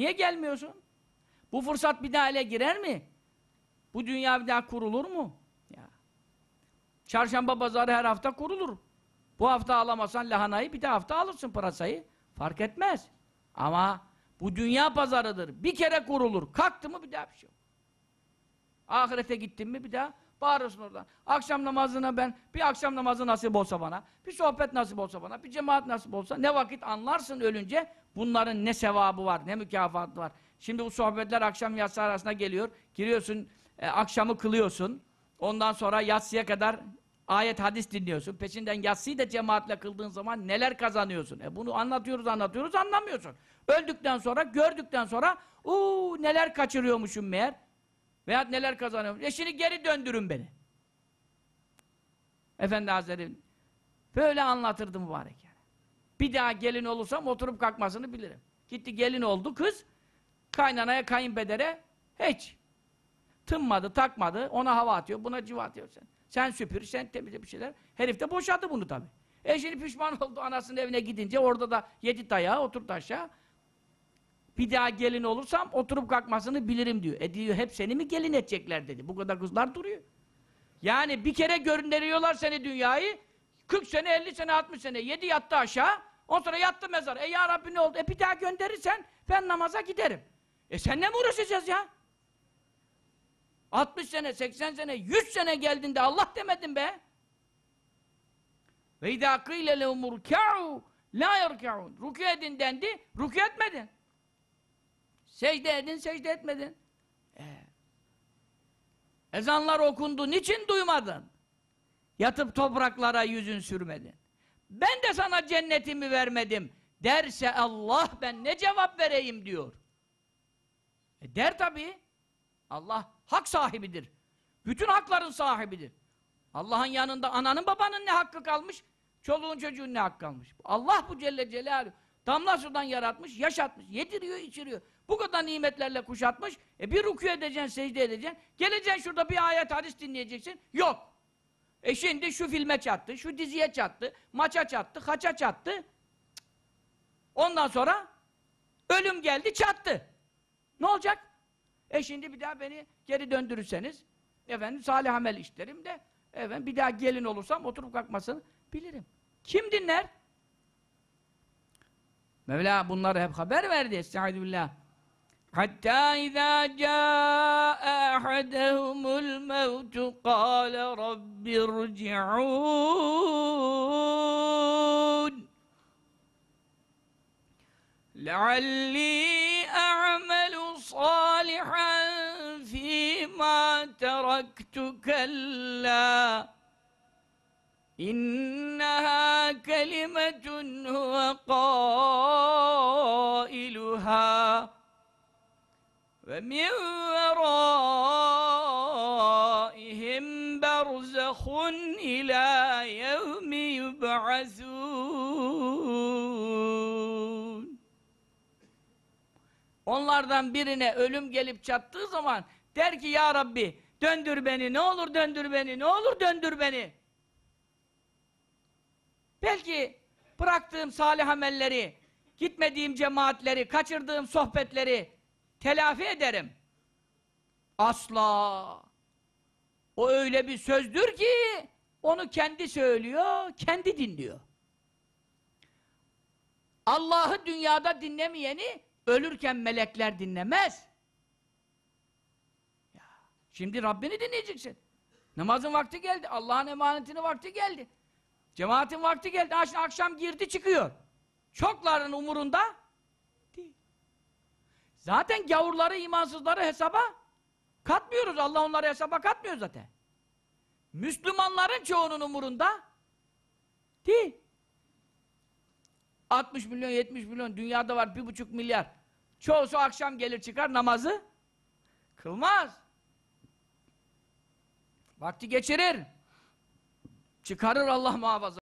Niye gelmiyorsun? Bu fırsat bir daha ele girer mi? Bu dünya bir daha kurulur mu? Ya. Çarşamba pazarı her hafta kurulur. Bu hafta alamasan lahanayı bir de hafta alırsın pırasayı. Fark etmez. Ama bu dünya pazarıdır. Bir kere kurulur. Kalktı mı bir daha bir şey yok. Ahirete gittin mi bir daha bağırırsın oradan. Akşam namazına ben, bir akşam namazı nasip olsa bana, bir sohbet nasip olsa bana, bir cemaat nasip olsa ne vakit anlarsın ölünce bunların ne sevabı var, ne mükafatı var. Şimdi bu sohbetler akşam yatsı arasına geliyor. Giriyorsun, e, akşamı kılıyorsun. Ondan sonra yatsıya kadar ayet hadis dinliyorsun. Peşinden yatsıyı da cemaatle kıldığın zaman neler kazanıyorsun? E bunu anlatıyoruz anlatıyoruz anlamıyorsun. Öldükten sonra, gördükten sonra uuu neler kaçırıyormuşum meğer. Veyahut neler kazanıyorum. E şimdi geri döndürün beni. Efendi Hazretleri böyle anlatırdı mübarek yani. Bir daha gelin olursam oturup kalkmasını bilirim. Gitti gelin oldu kız. Kaynanaya, kayınpedere hiç. Tınmadı, takmadı. Ona hava atıyor, buna civa atıyor sen. Sen süpür, sen temizle bir şeyler. Herif de boşadı bunu tabii. E şimdi pişman oldu anasının evine gidince orada da yedi dayağı oturdu aşağı. Bir daha gelin olursam oturup kalkmasını bilirim diyor. E diyor hep seni mi gelin edecekler dedi. Bu kadar kızlar duruyor. Yani bir kere gönderiyorlar seni dünyayı. 40 sene, 50 sene, 60 sene. Yedi yattı aşağı. Ondan sonra yattı mezar. E ya Rabbi ne oldu? E bir daha gönderirsen ben namaza giderim. E senle mi uğraşacağız ya? 60 sene, 80 sene, 100 sene geldin de Allah demedin be. Ve idâ kîle lehum rukâ'u lâ yerkâ'un. Rükû edin dendi, rükû etmedin. Secde edin, secde etmedin. Ee, ezanlar okundu, niçin duymadın? Yatıp topraklara yüzün sürmedin. Ben de sana cennetimi vermedim. Derse Allah ben ne cevap vereyim diyor. E der tabii. Allah hak sahibidir. Bütün hakların sahibidir. Allah'ın yanında ananın babanın ne hakkı kalmış? Çoluğun çocuğun ne hakkı kalmış? Allah bu Celle Celaluhu damla sudan yaratmış, yaşatmış, yediriyor, içiriyor. Bu kadar nimetlerle kuşatmış. E bir rükû edeceksin, secde edeceksin. Geleceksin şurada bir ayet hadis dinleyeceksin. Yok. E şimdi şu filme çattı, şu diziye çattı, maça çattı, haça çattı. Ondan sonra ölüm geldi çattı. Ne olacak? E şimdi bir daha beni geri döndürürseniz efendim salih amel işlerim de efendim bir daha gelin olursam oturup kalkmasını bilirim. Kim dinler? Mevla bunları hep haber verdi. Estaizu billah. Hatta izâ câe ahadehumul mevtu kâle rabbirci'ûn لعلي أعمل صالحا فيما تركت كلا إنها كلمة هو قائلها ومن ورائهم برزخ إلى يوم يبعثون Onlardan birine ölüm gelip çattığı zaman der ki ya Rabbi döndür beni ne olur döndür beni ne olur döndür beni. Belki bıraktığım salih amelleri, gitmediğim cemaatleri, kaçırdığım sohbetleri telafi ederim. Asla. O öyle bir sözdür ki onu kendi söylüyor, kendi dinliyor. Allah'ı dünyada dinlemeyeni ölürken melekler dinlemez. Ya, şimdi Rabbini dinleyeceksin. Namazın vakti geldi. Allah'ın emanetinin vakti geldi. Cemaatin vakti geldi. Akşam, akşam girdi çıkıyor. Çokların umurunda değil. Zaten gavurları, imansızları hesaba katmıyoruz. Allah onları hesaba katmıyor zaten. Müslümanların çoğunun umurunda değil. 60 milyon, 70 milyon dünyada var bir buçuk milyar. Çoğusu akşam gelir çıkar namazı kılmaz. Vakti geçirir. Çıkarır Allah muhafaza.